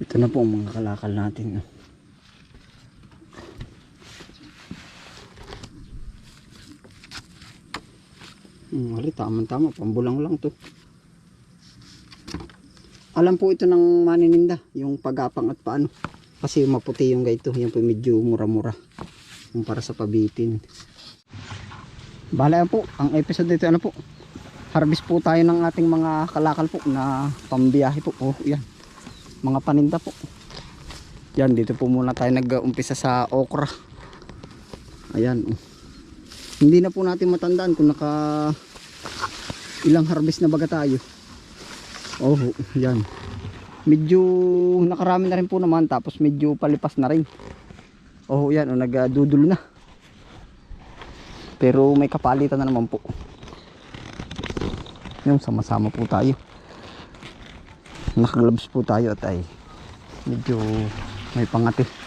Ito na po ang mga kalakal natin. No? Hmm, ali, tama-tama. Pambulang lang to. Alam po ito ng manininda. Yung pagapang at paano. Kasi maputi yung gaito. Yan po medyo mura-mura. Yung para sa pabitin. Bala yan po. Ang episode dito ano po. Harvest po tayo ng ating mga kalakal po na pambiyahe po. Oh, yan. Mga paninda po. Yan, dito po muna tayo nag-umpisa sa okra. Ayan. Oh. Hindi na po natin matandaan kung naka ilang harvest na baga tayo. Oh, yan. Medyo nakarami na rin po naman tapos medyo palipas na rin. Oh, yan, oh, nagdudulo na. Pero may kapalitan na naman po. Yung sama-sama po tayo. Nakaglabs po tayo at ay medyo may pangati.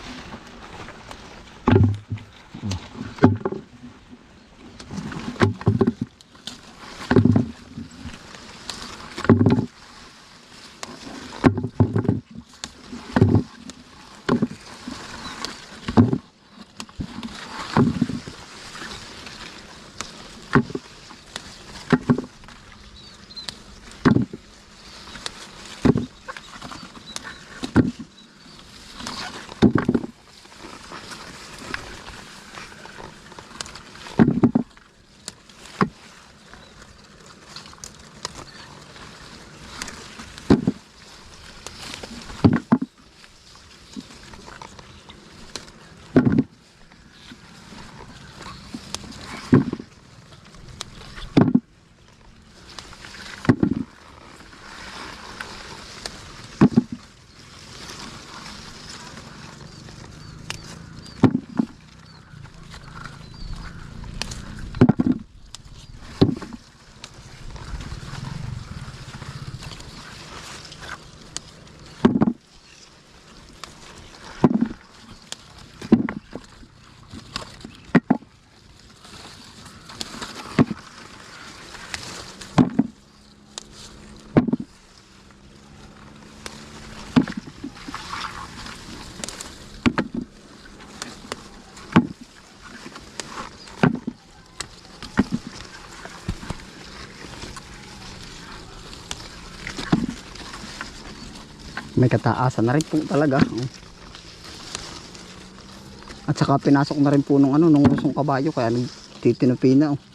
May kataasan na rin po talaga. At saka pinasok na rin po nung ano, nung usong kabayo kaya nagtitinupi na. Oh.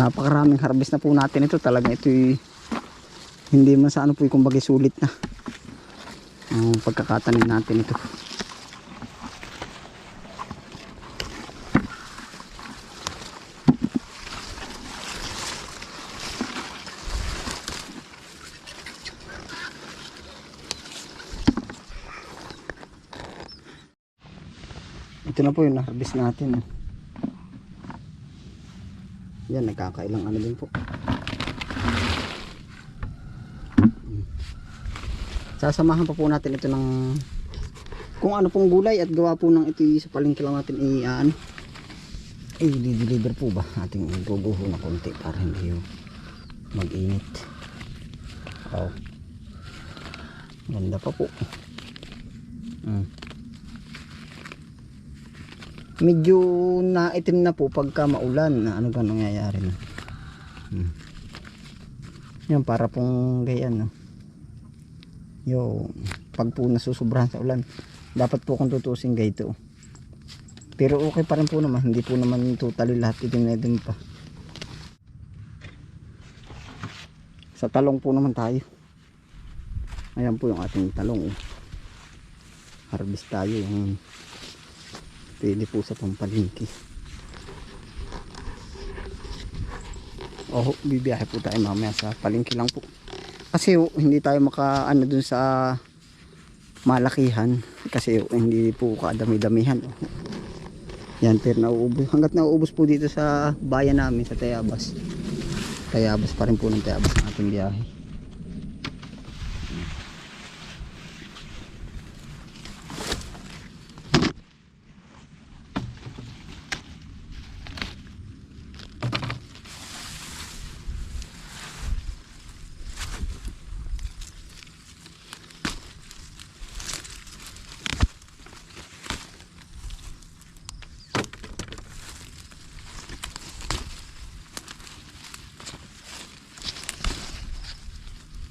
Napakaraming harvest na po natin ito. Talagang ito hindi man sa ano po kumbaga sulit na. Ang pagkakatanim natin ito. Ito na po yung na-harvest natin. Yan, nagkakailang ano din po. Sasamahan pa po natin ito ng kung ano pong gulay at gawa po ng ito sa palengke lang natin i ano i-deliver po ba ating guguho na konti para hindi mag-init. Oh. Ganda pa po. Mm. Medyo naitim na po pagka maulan. Na ano ba nangyayari na? Mm. Yan para pong gayan no. Yo, pag po nasusobrahan sa ulan, dapat po kung tutusin gayto. Pero okay pa rin po naman, hindi po naman totally lahat itim na itim pa. Sa talong po naman tayo. Ayan po yung ating talong. oh. Harvest tayo yung pwede po sa pampalingki. Oh, bibiyahe po tayo mamaya sa palingki lang po. Kasi oh, hindi tayo maka ano dun sa malakihan kasi oh, hindi po kadami-damihan. Oh. Yan pero nauubos. Hanggat nauubos po dito sa bayan namin sa Tayabas. Tayabas pa rin po ng Tayabas ang ating biyahe.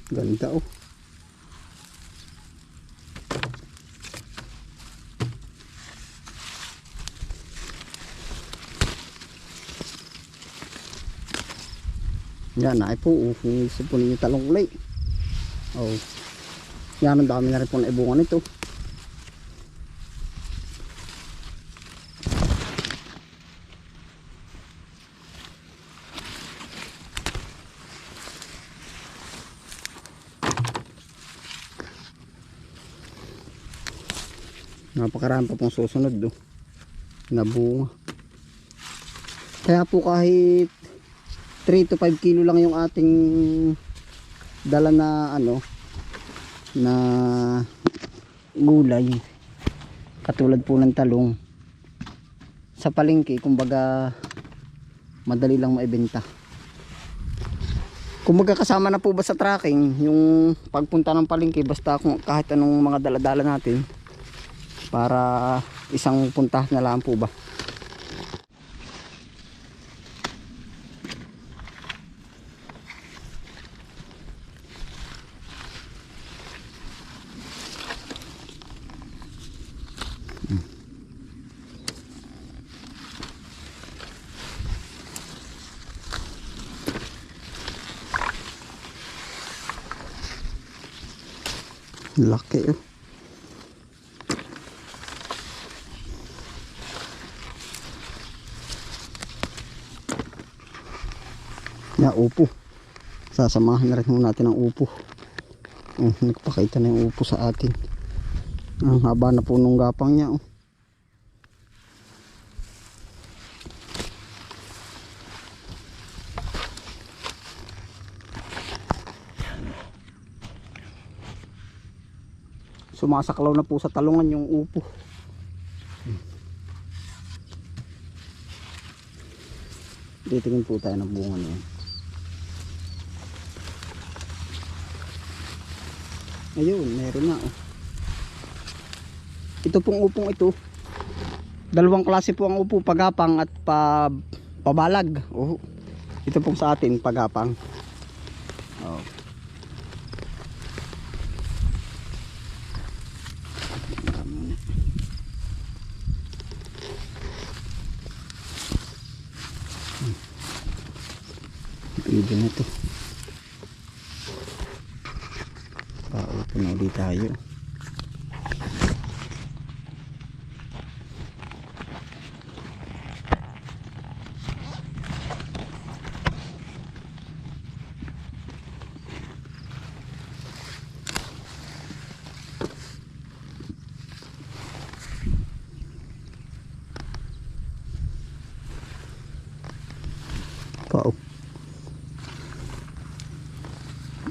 Ganda oh. Yan, ay po. Yung gusto po ninyo talong ulay. Oh. Yan, ang dami na rin po na ibungan nito. Napakarami pa pong susunod do. Na bunga. Kaya po kahit 3 to 5 kilo lang yung ating dala na ano na gulay katulad po ng talong sa palengke kumbaga madali lang maibenta kumbaga kasama na po ba sa tracking yung pagpunta ng palengke basta kung kahit anong mga daladala natin para isang punta na lang po ba? Laki oh na upo. Sasamahan na rin natin ang upo. Oh, nagpakita na yung upo sa atin. Ang haba na po nung gapang niya oh. sumasaklaw na po sa talungan yung upo. Titingin po tayo ng bunga na yan ayun meron na oh. ito pong upong ito dalawang klase po ang upo pagapang at pa, pabalag oh. ito pong sa atin pagapang oh. Pwede na to. Ulit tayo. Pao.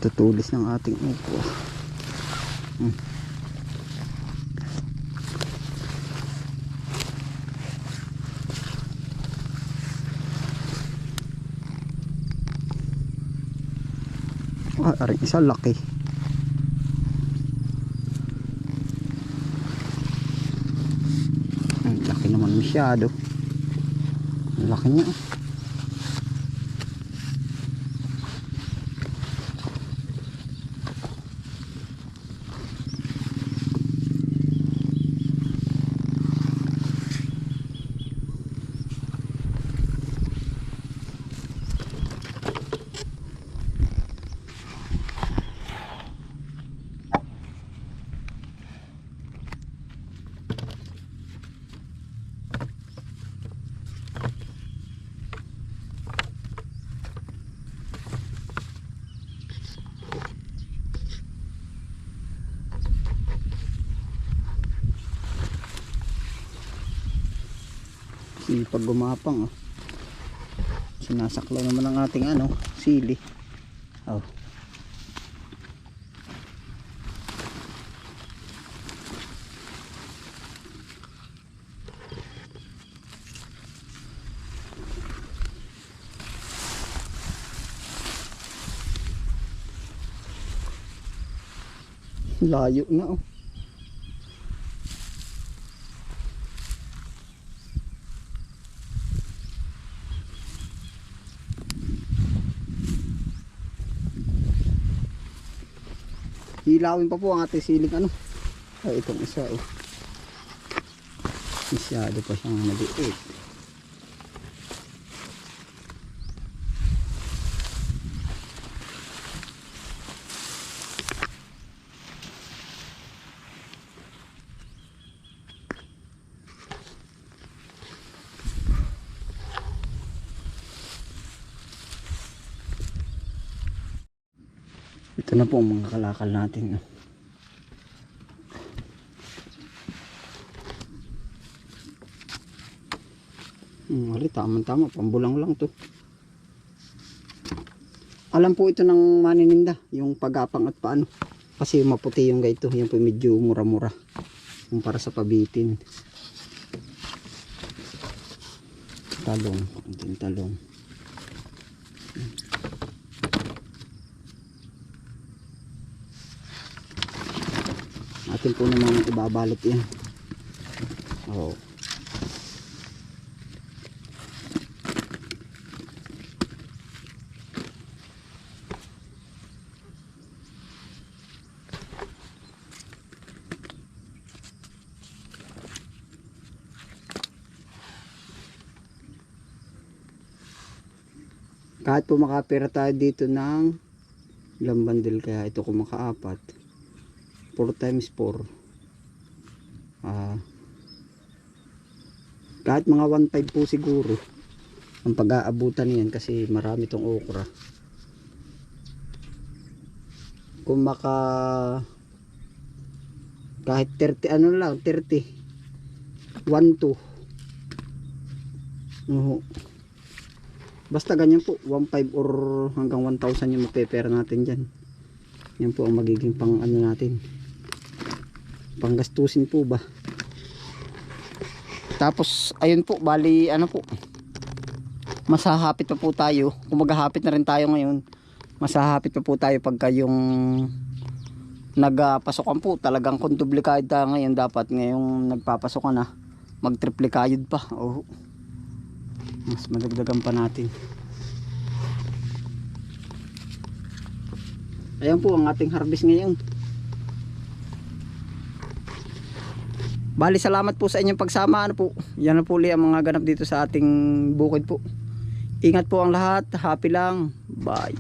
Tutulis ng ating upo. Hmm. Ah, aring isa laki. Ang laki naman masyado. Ang laki niya. Sipag gumapang oh. Sinasaklaw naman ang ating ano, sili. Oh. Layo na oh. Hilawin pa po ang ating siling ano. Ay, itong isa oh. Masyado pa siyang maliit. Ito na po ang mga kalakal natin. No? Hmm, ali, tama-tama. Pambulang lang to. Alam po ito ng manininda. Yung pagapang at paano. Kasi maputi yung gaito. Yan po medyo mura-mura. Yung para sa pabitin. Talong. Talong. Atin po naman ibabalot yan oh. kahit po makapira tayo dito ng ilang bandil kaya ito kung makaapat 4 times 4 ah. Kahit mga 1.5 po siguro ang pag-aabutan niyan kasi marami tong okra. Kung maka kahit 30 ano lang 30 1 2 Oo. basta ganyan po 1.5 or hanggang 1,000 yung mapepera natin dyan. Yan po ang magiging pang ano natin panggastusin po ba? Tapos ayun po bali ano po? Masahapit pa po tayo. Kung maghahapit na rin tayo ngayon masahapit pa po tayo pagka yung nagpasokan po. Talagang kung duplikayod tayo ngayon dapat ngayong nagpapasokan na mag triplikayod pa. Oh. mas madagdagan pa natin. Ayan po ang ating harvest ngayon Bali salamat po sa inyong pagsama ano po. Yan na po uli ang mga ganap dito sa ating bukid po. Ingat po ang lahat. Happy lang. Bye.